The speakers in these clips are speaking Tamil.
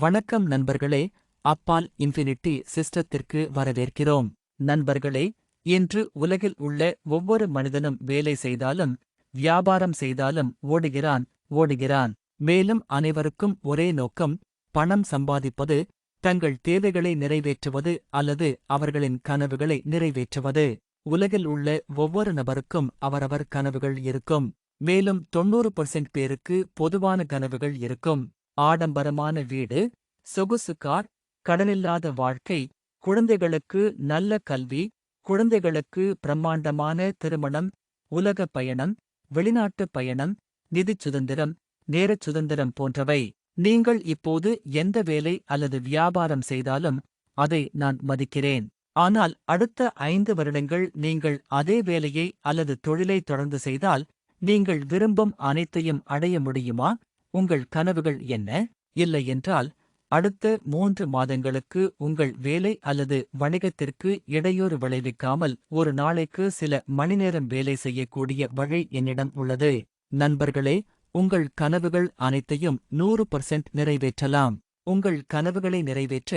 வணக்கம் நண்பர்களே அப்பால் இன்ஃபினிட்டி சிஸ்டத்திற்கு வரவேற்கிறோம். நண்பர்களே இன்று உலகில் உள்ள ஒவ்வொரு மனிதனும் வேலை செய்தாலும் வியாபாரம் செய்தாலும் ஓடுகிறான் ஓடுகிறான். மேலும் அனைவருக்கும் ஒரே நோக்கம் பணம் சம்பாதிப்பது தங்கள் தேவைகளை நிறைவேற்றுவது அல்லது அவர்களின் கனவுகளை நிறைவேற்றுவது. உலகில் உள்ள ஒவ்வொரு நபருக்கும் அவரவர் கனவுகள் இருக்கும். மேலும் தொண்ணூறு பர்சன்ட் பேருக்கு பொதுவான கனவுகள் இருக்கும். ஆடம்பரமான வீடு சொகுசு கார் கடனில்லாத வாழ்க்கை குழந்தைகளுக்கு நல்ல கல்வி குழந்தைகளுக்கு பிரம்மாண்டமான திருமணம் உலக பயணம் வெளிநாட்டு பயணம் நிதிச் சுதந்திரம் நேரச் சுதந்திரம் போன்றவை. நீங்கள் இப்போது எந்த வேலை அல்லது வியாபாரம் செய்தாலும் அதை நான் மதிக்கிறேன். ஆனால் அடுத்த ஐந்து வருடங்கள் நீங்கள் அதே வேலையை அல்லது தொழிலை தொடர்ந்து செய்தால் நீங்கள் விரும்பும் அனைத்தையும் அடைய முடியுமா? உங்கள் கனவுகள் என்ன? இல்லை என்றால் அடுத்த மூன்று மாதங்களுக்கு உங்கள் வேலை அல்லது வணிகத்திற்கு இடையூறு விளைவிக்காமல் ஒரு நாளைக்கு சில மணிநேரம் வேலை செய்யக்கூடிய வழி என்னிடம் உள்ளது. நண்பர்களே உங்கள் கனவுகள் அனைத்தையும் நூறு பர்சன்ட் நிறைவேற்றலாம். உங்கள் கனவுகளை நிறைவேற்ற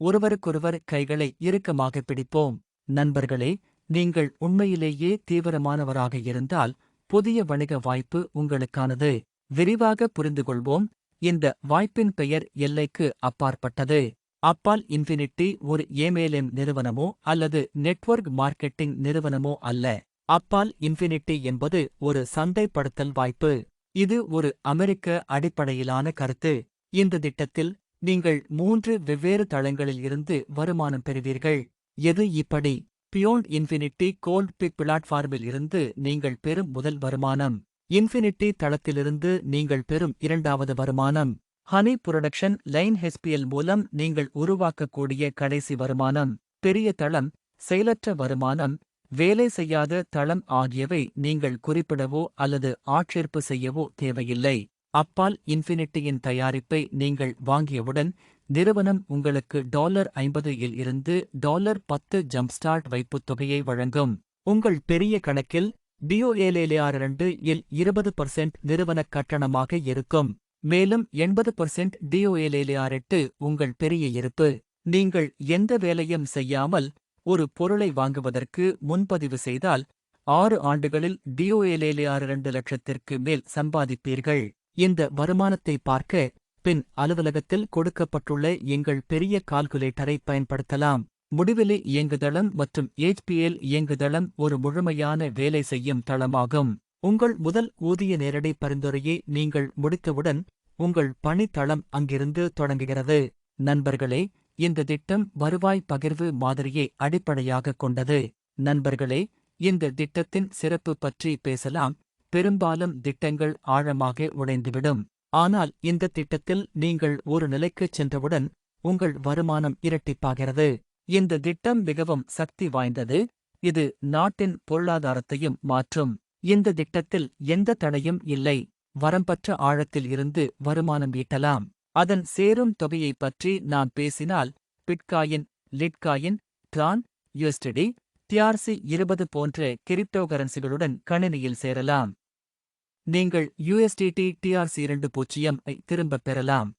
ஒருவருக்கொருவர் கைகளை இறுக்கமாக பிடிப்போம். நண்பர்களே நீங்கள் உண்மையிலேயே தீவிரமானவராக இருந்தால் புதிய வணிக வாய்ப்பு உங்களுக்கானது. விரிவாக புரிந்து கொள்வோம் இந்த வாய்ப்பின் பெயர் எல்லைக்கு அப்பாற்பட்டது. அப்பால் இன்ஃபினிட்டி ஒரு ஏமேலிம் நிறுவனமோ அல்லது நெட்வொர்க் மார்க்கெட்டிங் நிறுவனமோ அல்ல. அப்பால் இன்ஃபினிட்டி என்பது ஒரு சந்தைப்படுத்தல் வாய்ப்பு. இது ஒரு அமெரிக்க அடிப்படையிலான கருத்து. இந்த திட்டத்தில் நீங்கள் மூன்று வெவ்வேறு தளங்களில் இருந்து வருமானம் பெறுவீர்கள். எது இப்படி? பியோண்ட் இன்ஃபினிட்டி கோல்ட் பிக் பிளாட்ஃபார்மில் இருந்து நீங்கள் பெறும் முதல் வருமானம். இன்ஃபினிட்டி தளத்திலிருந்து நீங்கள் பெறும் இரண்டாவது வருமானம். ஹனி புரொடக்ஷன் லைன் ஹெஸ்பிஎல் மூலம் நீங்கள் உருவாக்கக்கூடிய கடைசி வருமானம். பெரிய தளம் செயலற்ற வருமானம் வேலை செய்யாத தளம் ஆகியவை நீங்கள் குறிப்பிடவோ அல்லது ஆட்சேர்ப்பு செய்யவோ தேவையில்லை. அப்பால் இன்ஃபினிட்டியின் தயாரிப்பை நீங்கள் வாங்கியவுடன் நிறுவனம் உங்களுக்கு டாலர் ஐம்பது இல் இருந்து டாலர் பத்து ஜம்ப்ஸ்டார்ட் வைப்புத் தொகையை வழங்கும். உங்கள் பெரிய கணக்கில் டிஓஏலேஆர் இரண்டு இல் இருபது பர்சென்ட் நிறுவனக் கட்டணமாக இருக்கும். மேலும் எண்பது பர்சென்ட் டிஓஏலேஆர் எட்டு உங்கள் பெரிய இருப்பு. நீங்கள் எந்த வேலையும் செய்யாமல் ஒரு பொருளை வாங்குவதற்கு முன்பதிவு செய்தால் ஆறு ஆண்டுகளில் டிஓஏலேஆர் இரண்டு லட்சத்திற்கு மேல் சம்பாதிப்பீர்கள். இந்த வருமானத்தை பார்க்க பின் அலுவலகத்தில் கொடுக்கப்பட்டுள்ள எங்கள் பெரிய கால்குலேட்டரை பயன்படுத்தலாம். முடிவிலி இயங்குதளம் மற்றும் ஏஜ்பிஎல் இயங்குதளம் ஒரு முழுமையான வேலை செய்யும் தளமாகும். உங்கள் முதல் ஊதிய நேரடி பரிந்துரையை நீங்கள் முடித்தவுடன் உங்கள் பணித்தளம் அங்கிருந்து தொடங்குகிறது. நண்பர்களே இந்த திட்டம் வருவாய் பகிர்வு மாதிரியை அடிப்படையாகக் கொண்டது. நண்பர்களே இந்த திட்டத்தின் சிறப்பு பற்றி பேசலாம். பெரும்பாலும் திட்டங்கள் ஆழமாக உடைந்துவிடும். ஆனால் இந்த திட்டத்தில் நீங்கள் ஒரு நிலைக்குச் சென்றவுடன் உங்கள் வருமானம் இரட்டிப்பாகிறது. இந்த திட்டம் மிகவும் சக்தி வாய்ந்தது. இது நாட்டின் பொருளாதாரத்தையும் மாற்றும். இந்த திட்டத்தில் எந்த தடையும் இல்லை. வரம்பற்ற ஆழத்தில் இருந்து வருமானம் ஈட்டலாம். அதன் சேரும் தொகையைப் பற்றி நாம் பேசினால் bitcoin litecoin tron USDT TRC இருபது போன்ற கிரிப்டோகரன்சிகளுடன் கணினியில் சேரலாம். நீங்கள் யூஎஸ்டிடி டிஆர்சி இரண்டு பூஜ்ஜியம் ஐ திரும்பப் பெறலாம்.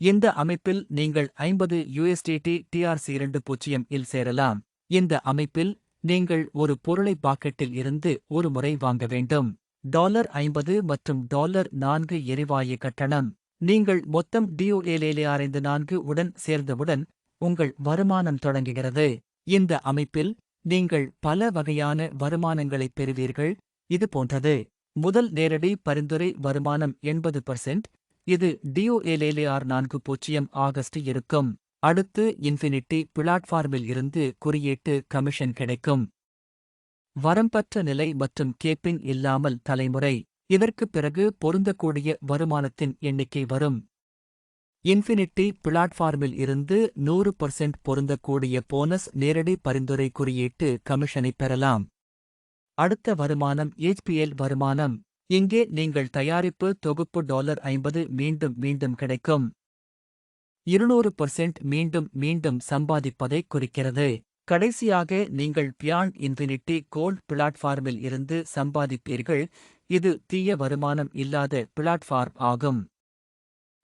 இந்த அமைப்பில் நீங்கள் ஐம்பது யுஎஸ்டிடி டிஆர்சி இரண்டு பூஜ்ஜியம் இல் சேரலாம். இந்த அமைப்பில் நீங்கள் ஒரு பொருளை பாக்கெட்டில் இருந்து ஒரு முறை வாங்க வேண்டும். டாலர் ஐம்பது மற்றும் டாலர் நான்கு எரிவாயு கட்டணம். நீங்கள் மொத்தம் டிஓஏலேலேஆர் ஐந்து நான்கு உடன் சேர்ந்தவுடன் உங்கள் வருமானம் தொடங்குகிறது. இந்த அமைப்பில் நீங்கள் பல வகையான வருமானங்களைப் பெறுவீர்கள். இது போன்றது. முதல் நேரடி பரிந்துரை வருமானம் எண்பது பர்சென்ட் இது டிஓஏலேலேஆர் நான்கு பூஜ்ஜியம் ஆகஸ்ட் இருக்கும். அடுத்து இன்ஃபினிட்டி பிளாட்ஃபார்மில் இருந்து குறியீட்டு கமிஷன் கிடைக்கும். வரம்பற்ற நிலை மற்றும் கேப்பிங் இல்லாமல் தலைமுறை. இதற்குப் பிறகு பொருந்தக்கூடிய வருமானத்தின் எண்ணிக்கை வரும். இன்ஃபினிட்டி பிளாட்ஃபார்மில் இருந்து நூறு பர்சன்ட் பொருந்தக்கூடிய போனஸ் நேரடி பரிந்துரை குறியீட்டு கமிஷனை பெறலாம். அடுத்த வருமானம் ஏச்பிஎல் வருமானம். இங்கே நீங்கள் தயாரிப்பு தொகுப்பு டாலர் ஐம்பது மீண்டும் மீண்டும் கிடைக்கும். இருநூறு பர்சென்ட் மீண்டும் மீண்டும் சம்பாதிப்பதை குறிக்கிறது. கடைசியாக நீங்கள் பியான் இன்ஃபினிட்டி கோல்ட் பிளாட்ஃபார்மில் இருந்து சம்பாதிப்பீர்கள். இது தீய வருமானம் இல்லாத பிளாட்ஃபார்ம் ஆகும்.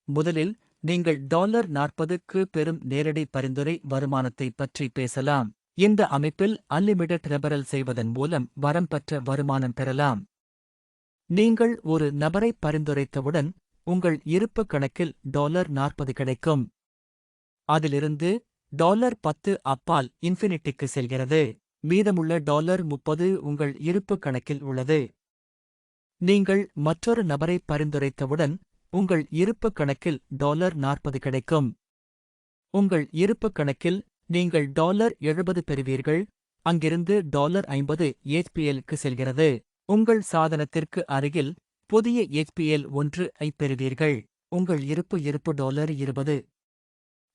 முதலில் நீங்கள் டாலர் நாற்பதுக்கு பெறும் நேரடி பரிந்துரை வருமானத்தை பற்றி பேசலாம். இந்த அமைப்பில் அன்லிமிடெட் ரெபரல் செய்வதன் மூலம் வரம்பற்ற வருமானம் பெறலாம். நீங்கள் ஒரு நபரை பரிந்துரைத்தவுடன் உங்கள் இருப்பு கணக்கில் டாலர் நாற்பது கிடைக்கும். அதிலிருந்து டாலர் பத்து அப்பால் இன்ஃபினிட்டிக்கு செல்கிறது. மீதமுள்ள டாலர் முப்பது உங்கள் இருப்பு கணக்கில் உள்ளது. நீங்கள் மற்றொரு நபரை பரிந்துரைத்தவுடன் உங்கள் இருப்பு கணக்கில் டாலர் நாற்பது கிடைக்கும். உங்கள் இருப்பு கணக்கில் நீங்கள் டாலர் எழுபது பெறுவீர்கள். அங்கிருந்து டாலர் ஐம்பது ஏச்பிஎல்க்கு செல்கிறது. உங்கள் சாதனத்திற்கு அருகில் புதிய எச்பிஎல் ஒன்று ஐ பெறுவீர்கள். உங்கள் இருப்பு இருப்பு டாலர் இருபது.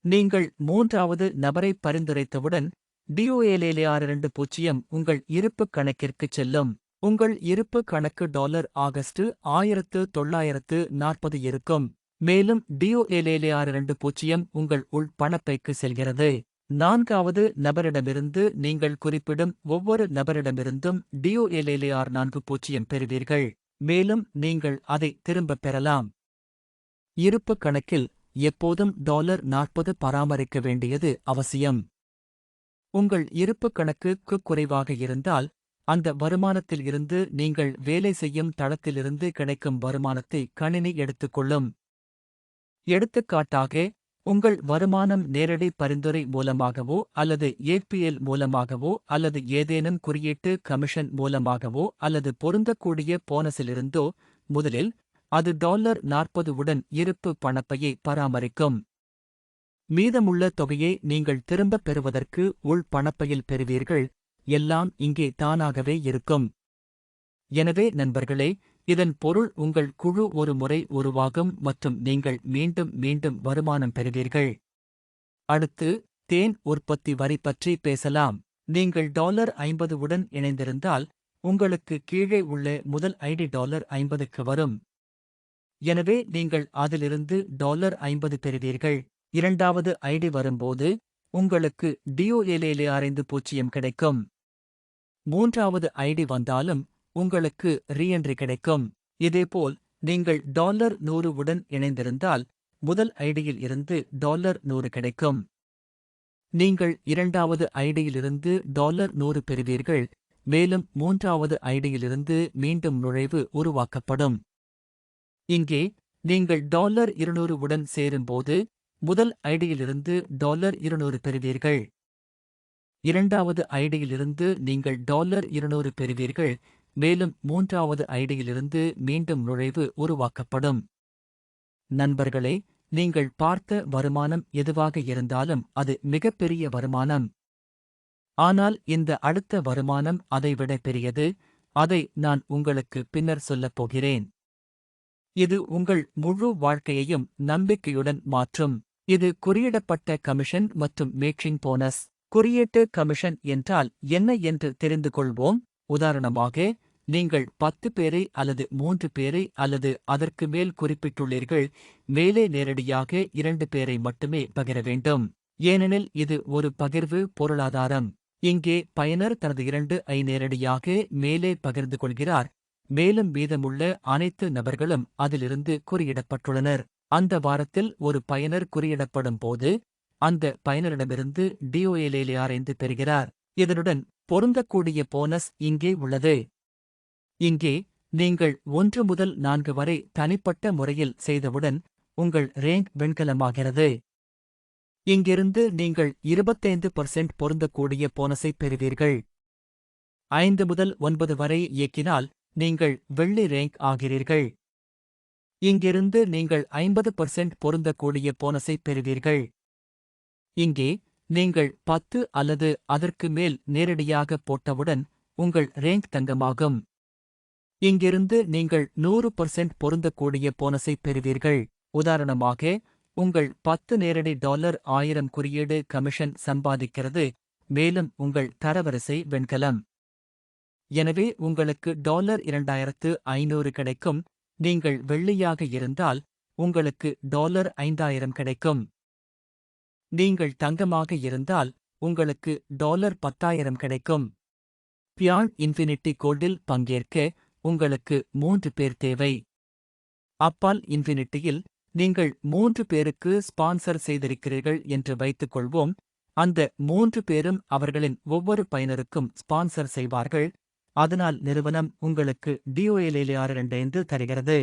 நீங்கள் மூன்றாவது நபரை பரிந்துரைத்தவுடன் டிஓஏலேஆர் இரண்டு பூஜ்ஜியம் உங்கள் இருப்பு கணக்கிற்குச் செல்லும். உங்கள் இருப்பு கணக்கு டாலர் ஆகஸ்ட் ஆயிரத்து தொள்ளாயிரத்து நாற்பது இருக்கும். மேலும் டிஓஏலேஆர் இரண்டு பூஜ்ஜியம் உங்கள் உள் பணப்பைக்கு செல்கிறது. நான்காவது நபரிடமிருந்து நீங்கள் குறிப்பிடும் ஒவ்வொரு நபரிடமிருந்தும் டிஓஎல்ஏஆர் நான்கு பூஜ்ஜியம் பெறுவீர்கள். மேலும் நீங்கள் அதை திரும்பப் பெறலாம். இருப்பு கணக்கில் எப்போதும் டாலர் நாற்பது பராமரிக்க வேண்டியது அவசியம். உங்கள் இருப்பு கணக்குக்கு குறைவாக இருந்தால் அந்த வருமானத்தில் இருந்து நீங்கள் வேலை செய்யும் தளத்திலிருந்து கிடைக்கும் வருமானத்தை கணினி எடுத்துக்கொள்ளும் எடுத்துக்காட்டாக உங்கள் வருமானம் நேரடி பரிந்துரை மூலமாகவோ அல்லது ஏபிஎல் மூலமாகவோ அல்லது ஏதேனும் குறியீட்டு கமிஷன் மூலமாகவோ அல்லது பொருந்தக்கூடிய போனஸிலிருந்தோ முதலில் அது டாலர் நாற்பது உடன் இருப்பு பணப்பையை பராமரிக்கும். மீதமுள்ள தொகையை நீங்கள் திரும்பப் பெறுவதற்கு உள் பணப்பையில் பெறுவீர்கள். எல்லாம் இங்கே தானாகவே இருக்கும். எனவே நண்பர்களே இதன் பொருள் உங்கள் குழு ஒரு முறை உருவாகும் மற்றும் நீங்கள் மீண்டும் மீண்டும் வருமானம் பெறுவீர்கள். அடுத்து தேன் உற்பத்தி வரி பற்றி பேசலாம். நீங்கள் டாலர் ஐம்பது உடன் இணைந்திருந்தால் உங்களுக்கு கீழே உள்ள முதல் ஐடி டாலர் ஐம்பதுக்கு வரும். எனவே நீங்கள் அதிலிருந்து டாலர் ஐம்பது பெறுவீர்கள். இரண்டாவது ஐடி வரும்போது உங்களுக்கு டிஓஎல்ஏலே அரைந்து பூச்சியம் கிடைக்கும். மூன்றாவது ஐடி வந்தாலும் உங்களுக்கு ரீஎன்ட்ரி கிடைக்கும். இதேபோல் நீங்கள் டாலர் நூறு உடன் இணைந்திருந்தால் முதல் ஐடியில் இருந்து டாலர் நூறு கிடைக்கும். நீங்கள் இரண்டாவது ஐடியிலிருந்து டாலர் நூறு பெறுவீர்கள் மேலும் மூன்றாவது ஐடியிலிருந்து மீண்டும் நுழைவு உருவாக்கப்படும். இங்கே நீங்கள் டாலர் இருநூறு உடன் சேரும்போது முதல் ஐடியிலிருந்து டாலர் இருநூறு பெறுவீர்கள். இரண்டாவது ஐடியிலிருந்து நீங்கள் டாலர் இருநூறு பெறுவீர்கள் மேலும் மூன்றாவது ஐடியிலிருந்து மீண்டும் நுழைவு உருவாக்கப்படும். நண்பர்களே நீங்கள் பார்த்த வருமானம் எதுவாக இருந்தாலும் அது மிகப்பெரிய வருமானம். ஆனால் இந்த அடுத்த வருமானம் அதைவிட பெரியது. அதை நான் உங்களுக்கு பின்னர் சொல்லப் போகிறேன். இது உங்கள் முழு வாழ்க்கையையும் நம்பிக்கையுடன் மாற்றும். இது குறியிடப்பட்ட கமிஷன் மற்றும் மேட்சிங் போனஸ். குறியீட்டு கமிஷன் என்றால் என்ன என்று தெரிந்து கொள்வோம். உதாரணமாக நீங்கள் பத்து பேரை அல்லது மூன்று பேரை அல்லது அதற்கு மேல் குறிப்பிட்டுள்ளீர்கள் மேலே நேரடியாக இரண்டு பேரை மட்டுமே பகிர வேண்டும். ஏனெனில் இது ஒரு பகிர்வு பொருளாதாரம். இங்கே பயனர் தனது இரண்டு ஐ நேரடியாக மேலே பகிர்ந்து கொள்கிறார். மேலும் மீதமுள்ள அனைத்து நபர்களும் அதிலிருந்து குறியிடப்பட்டுள்ளனர். அந்த வாரத்தில் ஒரு பயனர் குறியிடப்படும் போது அந்த பயனரிடமிருந்து டிஓஎல்ஏலே ஆராய்ந்து பெறுகிறார். இதனுடன் பொருந்தக்கூடிய போனஸ் இங்கே உள்ளது. இங்கே நீங்கள் ஒன்று முதல் நான்கு வரை தனிப்பட்ட முறையில் செய்தவுடன் உங்கள் ரேங்க் வெண்கலமாகிறது. இங்கிருந்து நீங்கள் இருபத்தைந்து பர்சென்ட் பொருந்தக்கூடிய போனஸை பெறுவீர்கள். ஐந்து முதல் ஒன்பது வரை இயக்கினால் நீங்கள் வெள்ளி ரேங்க் ஆகிறீர்கள். இங்கிருந்து நீங்கள் ஐம்பது பர்சென்ட் பொருந்தக்கூடிய போனஸை பெறுவீர்கள். இங்கே நீங்கள் பத்து அல்லது அதற்கு மேல் நேரடியாக போட்டவுடன் உங்கள் ரேங்க் தங்கமாகும். இங்கிருந்து நீங்கள் நூறு பர்சென்ட் பொருந்தக்கூடிய போனஸை பெறுவீர்கள். உதாரணமாக உங்கள் பத்து நேரடி டாலர் ஆயிரம் குறியீடு கமிஷன் சம்பாதிக்கிறது. மேலும் உங்கள் தரவரிசை வெண்கலம். எனவே உங்களுக்கு டாலர் இரண்டாயிரத்து ஐநூறு கிடைக்கும். நீங்கள் வெள்ளியாக இருந்தால் உங்களுக்கு டாலர் ஐந்தாயிரம் கிடைக்கும். நீங்கள் தங்கமாக இருந்தால் உங்களுக்கு டாலர் பத்தாயிரம் கிடைக்கும். பியான் இன்ஃபினிட்டி கோல்டில் பங்கேற்க உங்களுக்கு மூன்று பேர் தேவை. அப்பால் இன்ஃபினிட்டியில் நீங்கள் மூன்று பேருக்கு ஸ்பான்சர் செய்திருக்கிறீர்கள் என்று வைத்துக் கொள்வோம் அந்த மூன்று பேரும் அவர்களின் ஒவ்வொரு பயனருக்கும் ஸ்பான்சர் செய்வார்கள். அதனால் நிறுவனம் உங்களுக்கு டிஓஎல்ஏஆர் என்று தருகிறது.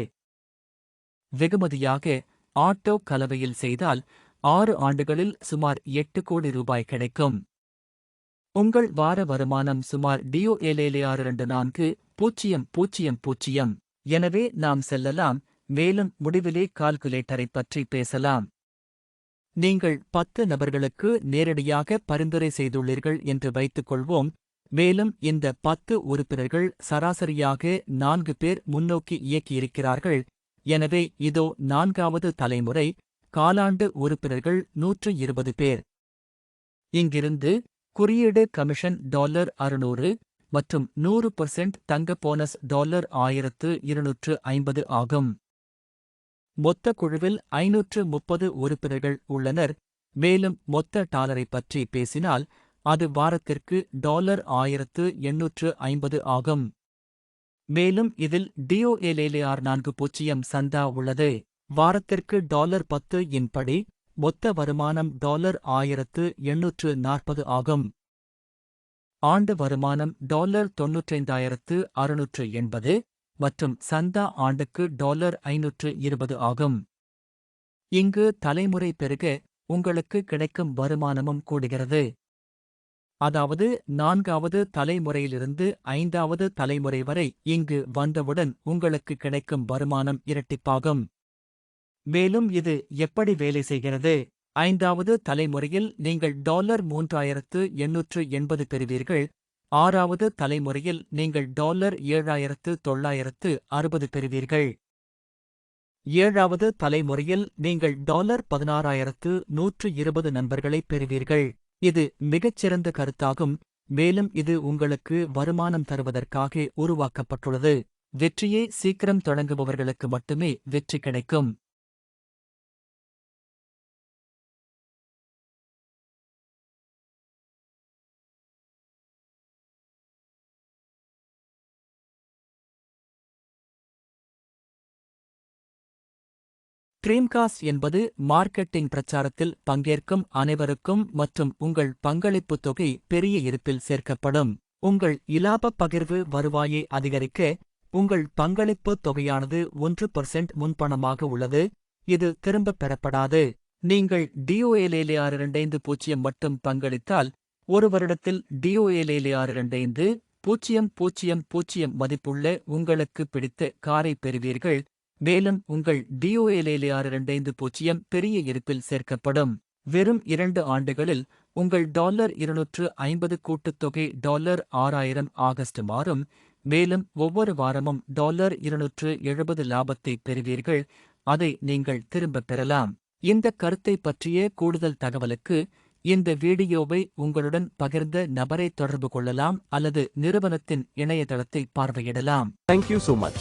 வெகுமதியாக ஆட்டோ கலவையில் செய்தால் ஆறு ஆண்டுகளில் சுமார் எட்டு கோடி ரூபாய் கிடைக்கும். உங்கள் வார வருமானம் சுமார் டிஓஎல்ஏஆர் இரண்டு நான்கு பூஜ்ஜியம் பூஜ்ஜியம் பூஜ்ஜியம் எனவே நாம் செல்லலாம் மேலும் முடிவிலே கால்குலேட்டரை பற்றி பேசலாம். நீங்கள் பத்து நபர்களுக்கு நேரடியாக பரிந்துரை செய்துள்ளீர்கள் என்று வைத்துக் கொள்வோம் மேலும் இந்த பத்து உறுப்பினர்கள் சராசரியாக நான்கு பேர் முன்னோக்கி இயக்கியிருக்கிறார்கள். எனவே இதோ நான்காவது தலைமுறை காலாண்டு உறுப்பினர்கள் நூற்று இருபது பேர். இங்கிருந்து குறியீடு கமிஷன் டாலர் அறுநூறு மற்றும் நூறு பர்சென்ட் தங்க போனஸ் டாலர் ஆயிரத்து இருநூற்று ஐம்பது ஆகும். மொத்த குழுவில் ஐநூற்று முப்பது உறுப்பினர்கள் உள்ளனர். மேலும் மொத்த டாலரை பற்றி பேசினால் அது வாரத்திற்கு டாலர் ஆயிரத்து எண்ணூற்று ஐம்பது ஆகும். மேலும் இதில் டிஓஎல்ஏஆர் நான்கு பூஜ்ஜியம் சந்தா உள்ளது. வாரத்திற்கு டாலர் பத்து இன்படி மொத்த வருமானம் டாலர் ஆயிரத்து எண்ணூற்று நாற்பது ஆகும். ஆண்டு வருமானம் டாலர் தொன்னூற்றைந்தாயிரத்து அறுநூற்று எண்பது மற்றும் சந்தா ஆண்டுக்கு டாலர் ஐநூற்று இருபது ஆகும். இங்கு தலைமுறை பெருக உங்களுக்கு கிடைக்கும் வருமானமும் கூடுகிறது. அதாவது நான்காவது தலைமுறையிலிருந்து ஐந்தாவது தலைமுறை வரை இங்கு வந்தவுடன் உங்களுக்கு கிடைக்கும் வருமானம் இரட்டிப்பாகும். மேலும் இது எப்படி வேலை செய்கிறது? ஐந்தாவது தலைமுறையில் நீங்கள் டாலர் மூன்றாயிரத்து எண்ணூற்று எண்பது பெறுவீர்கள். ஆறாவது தலைமுறையில் நீங்கள் டாலர் ஏழாயிரத்து தொள்ளாயிரத்து அறுபது பெறுவீர்கள். ஏழாவது தலைமுறையில் நீங்கள் டாலர் பதினாறாயிரத்து நூற்று இருபது நண்பர்களை பெறுவீர்கள். இது மிகச்சிறந்த கருத்தாகும். மேலும் இது உங்களுக்கு வருமானம் தருவதற்காக உருவாக்கப்பட்டுள்ளது. வெற்றியை சீக்கிரம் தொடங்குபவர்களுக்கு மட்டுமே வெற்றி கிடைக்கும். ட்ரீம்காஸ் என்பது மார்க்கெட்டிங் பிரச்சாரத்தில் பங்கேற்கும் அனைவருக்கும் மற்றும் உங்கள் பங்களிப்புத் தொகை பெரிய இருப்பில் சேர்க்கப்படும். உங்கள் இலாபப் பகிர்வு வருவாயை அதிகரிக்க உங்கள் பங்களிப்புத் தொகையானது ஒன்று பர்சென்ட் முன்பணமாக உள்ளது. இது திரும்பப் பெறப்படாது. நீங்கள் டிஓஎல்ஏஆர் இரண்டைந்து பூஜ்ஜியம் மட்டும் பங்களித்தால் ஒரு வருடத்தில் டிஓஎல்ஏஆர் இரண்டைந்து பூஜ்ஜியம் பூஜ்ஜியம் பூஜ்ஜியம் மதிப்புள்ள உங்களுக்கு பிடித்த காரை பெறுவீர்கள். மேலும் உங்கள் டிஓஎல்ஏஆர் இரண்டைந்து பூஜ்ஜியம் பெரிய இருப்பில் சேர்க்கப்படும். வெறும் இரண்டு ஆண்டுகளில் உங்கள் டாலர் இருநூற்று ஐம்பது கூட்டுத்தொகை டாலர் ஆறாயிரம் ஆகஸ்ட் மாறும் மேலும் ஒவ்வொரு வாரமும் டாலர் இருநூற்று எழுபது லாபத்தை பெறுவீர்கள். அதை நீங்கள் திரும்பப் பெறலாம். இந்த கருத்தை பற்றிய கூடுதல் தகவலுக்கு இந்த வீடியோவை உங்களுடன் பகிர்ந்த நபரை தொடர்பு கொள்ளலாம் அல்லது நிறுவனத்தின் இணையதளத்தை பார்வையிடலாம். Thank you so much.